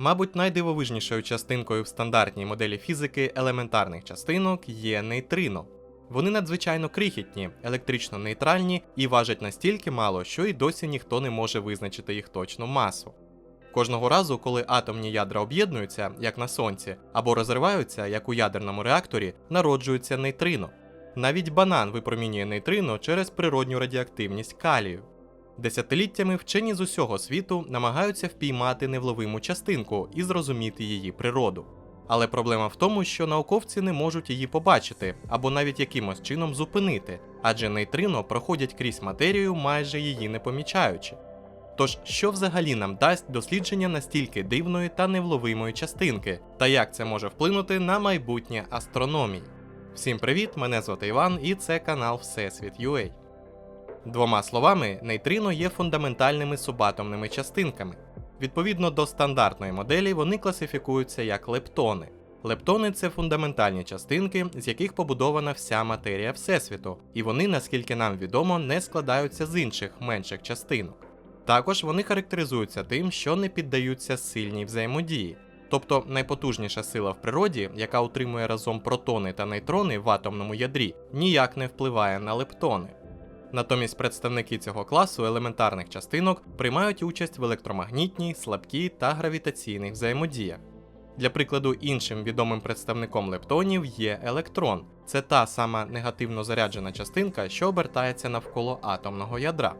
Мабуть, найдивовижнішою частинкою в стандартній моделі фізики елементарних частинок є нейтрино. Вони надзвичайно крихітні, електрично нейтральні і важать настільки мало, що й досі ніхто не може визначити їх точну масу. Кожного разу, коли атомні ядра об'єднуються, як на сонці, або розриваються, як у ядерному реакторі, народжується нейтрино. Навіть банан випромінює нейтрино через природню радіоактивність калію. Десятиліттями вчені з усього світу намагаються впіймати невловиму частинку і зрозуміти її природу. Але проблема в тому, що науковці не можуть її побачити або навіть якимось чином зупинити, адже нейтрино проходять крізь матерію, майже її не помічаючи. Тож, що взагалі нам дасть дослідження настільки дивної та невловимої частинки, та як це може вплинути на майбутнє астрономії? Всім привіт! Мене звати Іван, і це канал Всесвіт UA. Двома словами, нейтрино є фундаментальними субатомними частинками. Відповідно до стандартної моделі, вони класифікуються як лептони. Лептони це фундаментальні частинки, з яких побудована вся матерія Всесвіту, і вони, наскільки нам відомо, не складаються з інших менших частинок. Також вони характеризуються тим, що не піддаються сильній взаємодії. Тобто найпотужніша сила в природі, яка утримує разом протони та нейтрони в атомному ядрі, ніяк не впливає на лептони. Натомість представники цього класу елементарних частинок приймають участь в електромагнітній, слабкій та гравітаційних взаємодіях. Для прикладу, іншим відомим представником лептонів є електрон. Це та сама негативно заряджена частинка, що обертається навколо атомного ядра.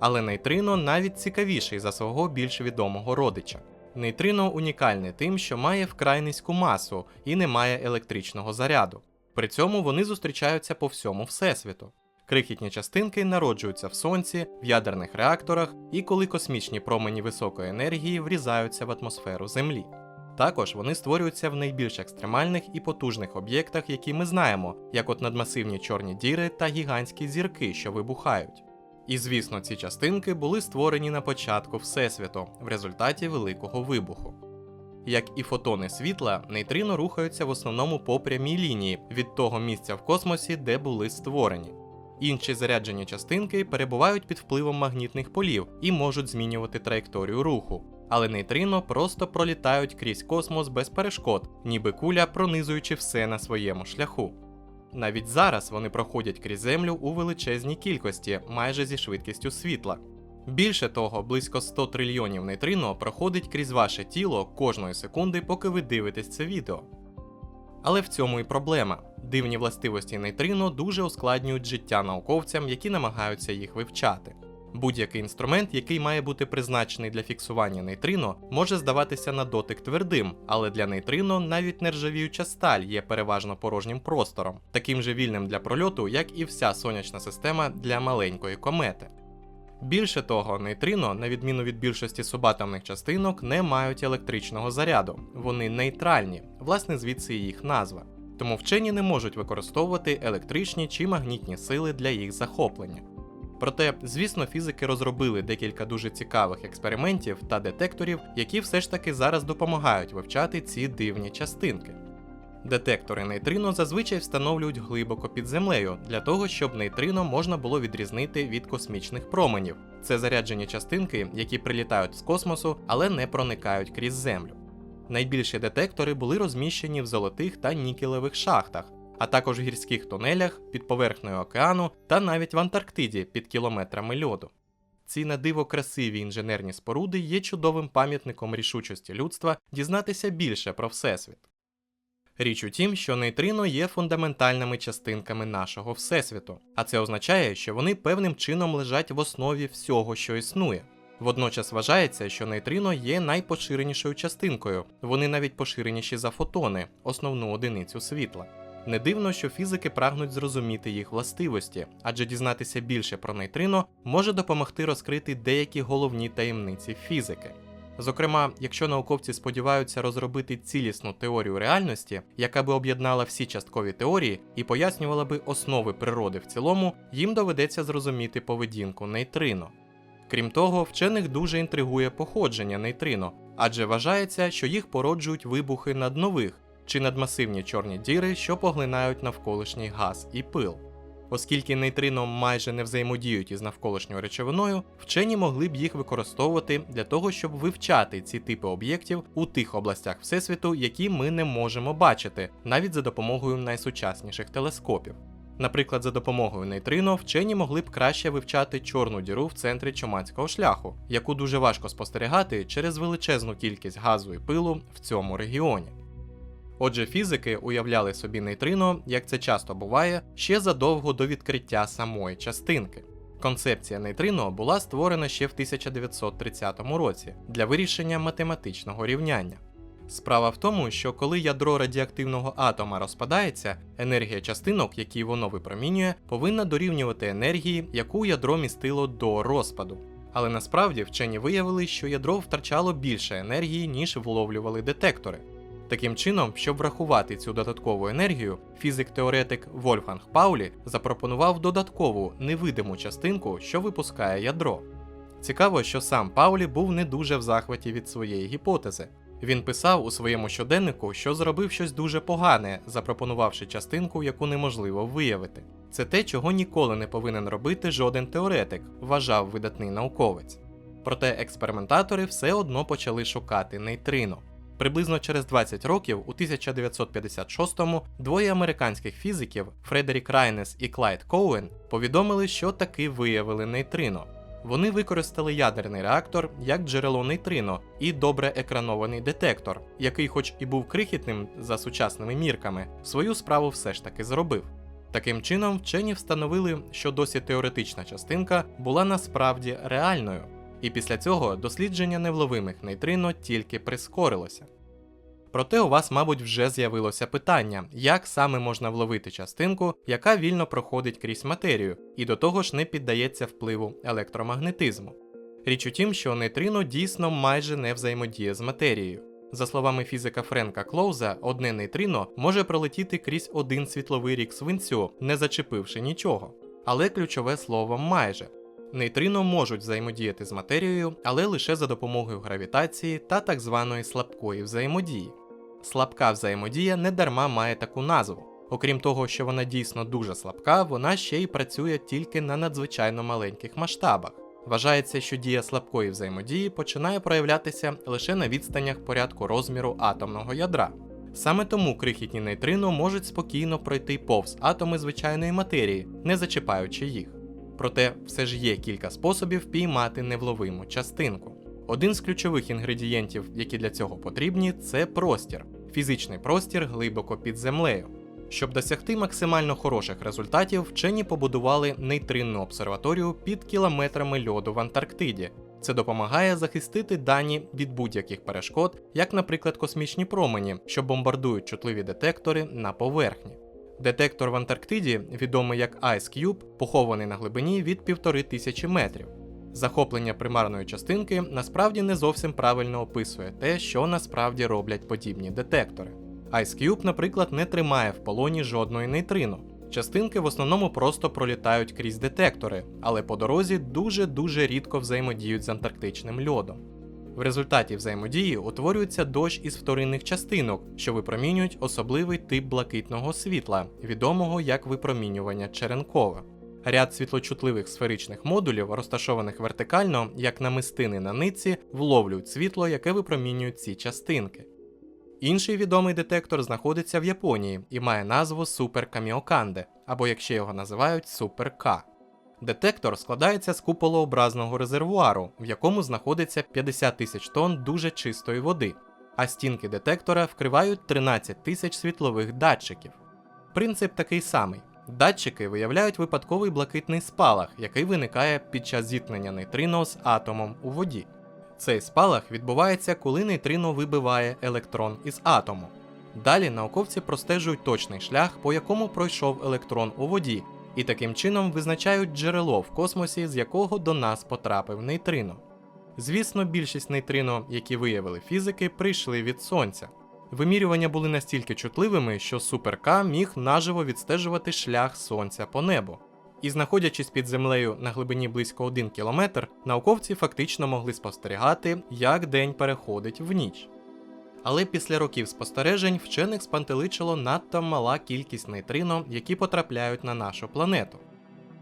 Але нейтрино навіть цікавіший за свого більш відомого родича. Нейтрино унікальне тим, що має вкрай низьку масу і не має електричного заряду. При цьому вони зустрічаються по всьому всесвіту. Крихітні частинки народжуються в сонці, в ядерних реакторах і коли космічні промені високої енергії врізаються в атмосферу Землі. Також вони створюються в найбільш екстремальних і потужних об'єктах, які ми знаємо, як от надмасивні чорні діри та гігантські зірки, що вибухають. І звісно, ці частинки були створені на початку Всесвіту в результаті Великого вибуху. Як і фотони світла, нейтрино рухаються в основному по прямій лінії від того місця в космосі, де були створені. Інші заряджені частинки перебувають під впливом магнітних полів і можуть змінювати траєкторію руху, але нейтрино просто пролітають крізь космос без перешкод, ніби куля пронизуючи все на своєму шляху. Навіть зараз вони проходять крізь землю у величезній кількості, майже зі швидкістю світла. Більше того, близько 100 трильйонів нейтрино проходить крізь ваше тіло кожної секунди, поки ви дивитесь це відео. Але в цьому і проблема. Дивні властивості нейтрино дуже ускладнюють життя науковцям, які намагаються їх вивчати. Будь-який інструмент, який має бути призначений для фіксування нейтрино, може здаватися на дотик твердим, але для нейтрино навіть нержавіюча сталь є переважно порожнім простором, таким же вільним для прольоту, як і вся сонячна система для маленької комети. Більше того, нейтрино, на відміну від більшості субатомних частинок, не мають електричного заряду, вони нейтральні, власне звідси і їх назва. Тому вчені не можуть використовувати електричні чи магнітні сили для їх захоплення. Проте, звісно, фізики розробили декілька дуже цікавих експериментів та детекторів, які все ж таки зараз допомагають вивчати ці дивні частинки. Детектори нейтрино зазвичай встановлюють глибоко під землею для того, щоб нейтрино можна було відрізнити від космічних променів. Це заряджені частинки, які прилітають з космосу, але не проникають крізь землю. Найбільші детектори були розміщені в золотих та нікелевих шахтах, а також в гірських тунелях під поверхнею океану та навіть в Антарктиді під кілометрами льоду. Ці на диво красиві інженерні споруди є чудовим пам'ятником рішучості людства дізнатися більше про Всесвіт. Річ у тім, що нейтрино є фундаментальними частинками нашого Всесвіту, а це означає, що вони певним чином лежать в основі всього, що існує. Водночас вважається, що нейтрино є найпоширенішою частинкою, вони навіть поширеніші за фотони, основну одиницю світла. Не дивно, що фізики прагнуть зрозуміти їх властивості, адже дізнатися більше про нейтрино може допомогти розкрити деякі головні таємниці фізики. Зокрема, якщо науковці сподіваються розробити цілісну теорію реальності, яка би об'єднала всі часткові теорії і пояснювала би основи природи в цілому, їм доведеться зрозуміти поведінку нейтрино. Крім того, вчених дуже інтригує походження нейтрино, адже вважається, що їх породжують вибухи наднових чи надмасивні чорні діри, що поглинають навколишній газ і пил. Оскільки нейтрино майже не взаємодіють із навколишньою речовиною, вчені могли б їх використовувати для того, щоб вивчати ці типи об'єктів у тих областях Всесвіту, які ми не можемо бачити, навіть за допомогою найсучасніших телескопів. Наприклад, за допомогою нейтрино вчені могли б краще вивчати чорну діру в центрі чумацького шляху, яку дуже важко спостерігати через величезну кількість газу і пилу в цьому регіоні. Отже, фізики уявляли собі нейтрино, як це часто буває, ще задовго до відкриття самої частинки. Концепція нейтрино була створена ще в 1930 році для вирішення математичного рівняння. Справа в тому, що коли ядро радіоактивного атома розпадається, енергія частинок, які воно випромінює, повинна дорівнювати енергії, яку ядро містило до розпаду. Але насправді вчені виявили, що ядро втрачало більше енергії, ніж вловлювали детектори. Таким чином, щоб врахувати цю додаткову енергію, фізик-теоретик Вольфганг Паулі запропонував додаткову невидиму частинку, що випускає ядро. Цікаво, що сам Паулі був не дуже в захваті від своєї гіпотези. Він писав у своєму щоденнику, що зробив щось дуже погане, запропонувавши частинку, яку неможливо виявити. Це те, чого ніколи не повинен робити жоден теоретик, вважав видатний науковець. Проте експериментатори все одно почали шукати нейтрино. Приблизно через 20 років, у 1956-му, двоє американських фізиків Фредерік Райнес і Клайд Коуен повідомили, що таки виявили нейтрино. Вони використали ядерний реактор як джерело нейтрино і добре екранований детектор, який, хоч і був крихітним за сучасними мірками, свою справу все ж таки зробив. Таким чином, вчені встановили, що досі теоретична частинка була насправді реальною, і після цього дослідження невловимих нейтрино тільки прискорилося. Проте у вас, мабуть, вже з'явилося питання, як саме можна вловити частинку, яка вільно проходить крізь матерію, і до того ж не піддається впливу електромагнетизму. Річ у тім, що нейтрино дійсно майже не взаємодіє з матерією. За словами фізика Френка Клоуза, одне нейтрино може пролетіти крізь один світловий рік свинцю, не зачепивши нічого. Але ключове слово майже. Нейтрино можуть взаємодіяти з матерією, але лише за допомогою гравітації та так званої слабкої взаємодії. Слабка взаємодія недарма має таку назву. Окрім того, що вона дійсно дуже слабка, вона ще й працює тільки на надзвичайно маленьких масштабах. Вважається, що дія слабкої взаємодії починає проявлятися лише на відстанях порядку розміру атомного ядра. Саме тому крихітні нейтрино можуть спокійно пройти повз атоми звичайної матерії, не зачіпаючи їх. Проте все ж є кілька способів піймати невловиму частинку. Один з ключових інгредієнтів, які для цього потрібні, це простір, фізичний простір глибоко під землею. Щоб досягти максимально хороших результатів, вчені побудували нейтринну обсерваторію під кілометрами льоду в Антарктиді. Це допомагає захистити дані від будь-яких перешкод, як, наприклад, космічні промені, що бомбардують чутливі детектори на поверхні. Детектор в Антарктиді, відомий як Ice Cube, похований на глибині від півтори тисячі метрів. Захоплення примарної частинки насправді не зовсім правильно описує те, що насправді роблять подібні детектори. Ice Cube, наприклад, не тримає в полоні жодної нейтрино. Частинки в основному просто пролітають крізь детектори, але по дорозі дуже-дуже рідко взаємодіють з антарктичним льодом. В результаті взаємодії утворюється дощ із вторинних частинок, що випромінюють особливий тип блакитного світла, відомого як випромінювання Черенкова. Ряд світлочутливих сферичних модулів, розташованих вертикально, як намистини на нитці, вловлюють світло, яке випромінюють ці частинки. Інший відомий детектор знаходиться в Японії і має назву Супер Каміоканде, або як ще його називають Супер К. Детектор складається з куполообразного резервуару, в якому знаходиться 50 тисяч тонн дуже чистої води, а стінки детектора вкривають 13 тисяч світлових датчиків. Принцип такий самий. Датчики виявляють випадковий блакитний спалах, який виникає під час зіткнення нейтрино з атомом у воді. Цей спалах відбувається, коли нейтрино вибиває електрон із атому. Далі науковці простежують точний шлях, по якому пройшов електрон у воді, і таким чином визначають джерело в космосі, з якого до нас потрапив нейтрино. Звісно, більшість нейтрино, які виявили фізики, прийшли від сонця. Вимірювання були настільки чутливими, що Супер К міг наживо відстежувати шлях сонця по небу. І знаходячись під землею на глибині близько 1 кілометр, науковці фактично могли спостерігати, як день переходить в ніч. Але після років спостережень вчених спантеличило надто мала кількість нейтрино, які потрапляють на нашу планету.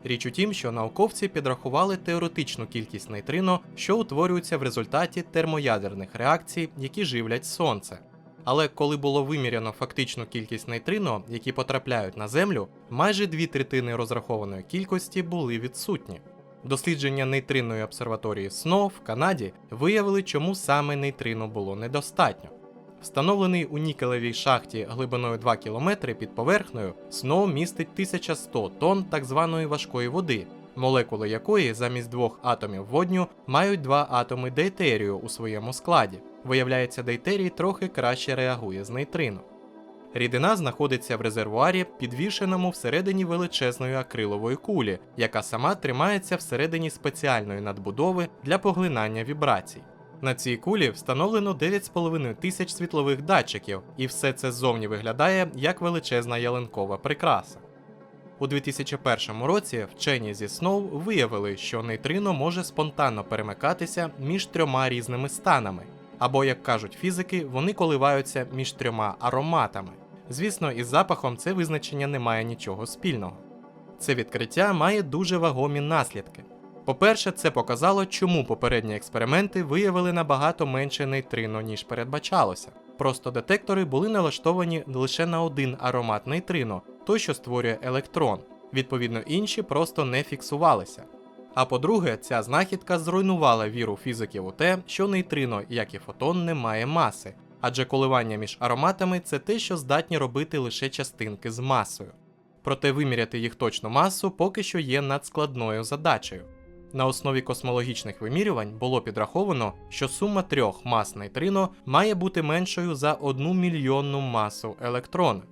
Річ у тім, що науковці підрахували теоретичну кількість нейтрино, що утворюються в результаті термоядерних реакцій, які живлять сонце. Але коли було виміряно фактичну кількість нейтрино, які потрапляють на Землю, майже дві третини розрахованої кількості були відсутні. Дослідження нейтринної обсерваторії СНО в Канаді виявили, чому саме нейтрино було недостатньо. Встановлений у нікелевій шахті глибиною 2 км під поверхнею, СНО містить 1100 тонн так званої важкої води, молекули якої замість двох атомів водню мають два атоми дейтерію у своєму складі. Виявляється, дейтерій трохи краще реагує з нейтрино. Рідина знаходиться в резервуарі, підвішеному всередині величезної акрилової кулі, яка сама тримається всередині спеціальної надбудови для поглинання вібрацій. На цій кулі встановлено 9,5 тисяч світлових датчиків, і все це ззовні виглядає як величезна ялинкова прикраса. У 2001 році вчені зі Сноу виявили, що нейтрино може спонтанно перемикатися між трьома різними станами, або, як кажуть фізики, вони коливаються між трьома ароматами. Звісно, із запахом це визначення не має нічого спільного. Це відкриття має дуже вагомі наслідки. По-перше, це показало, чому попередні експерименти виявили набагато менше нейтрино, ніж передбачалося. Просто детектори були налаштовані лише на один аромат нейтрино, той, що створює електрон. Відповідно, інші просто не фіксувалися. А по-друге, ця знахідка зруйнувала віру фізиків у те, що нейтрино, як і фотон, не має маси, адже коливання між ароматами це те, що здатні робити лише частинки з масою. Проте виміряти їх точну масу поки що є надскладною задачею. На основі космологічних вимірювань було підраховано, що сума трьох мас нейтрино має бути меншою за одну мільйонну масу електрона.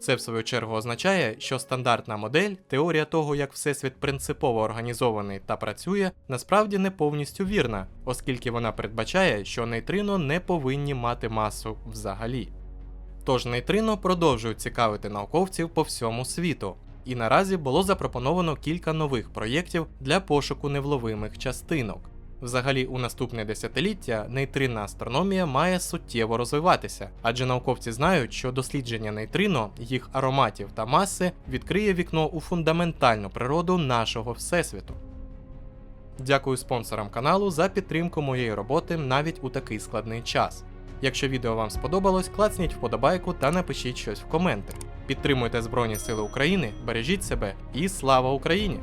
Це в свою чергу означає, що стандартна модель, теорія того, як Всесвіт принципово організований та працює, насправді не повністю вірна, оскільки вона передбачає, що нейтрино не повинні мати масу взагалі. Тож нейтрино продовжують цікавити науковців по всьому світу, і наразі було запропоновано кілька нових проєктів для пошуку невловимих частинок. Взагалі, у наступне десятиліття нейтринна астрономія має суттєво розвиватися, адже науковці знають, що дослідження нейтрино, їх ароматів та маси відкриє вікно у фундаментальну природу нашого всесвіту. Дякую спонсорам каналу за підтримку моєї роботи навіть у такий складний час. Якщо відео вам сподобалось, клацніть вподобайку та напишіть щось в коменти. Підтримуйте Збройні Сили України, бережіть себе і слава Україні!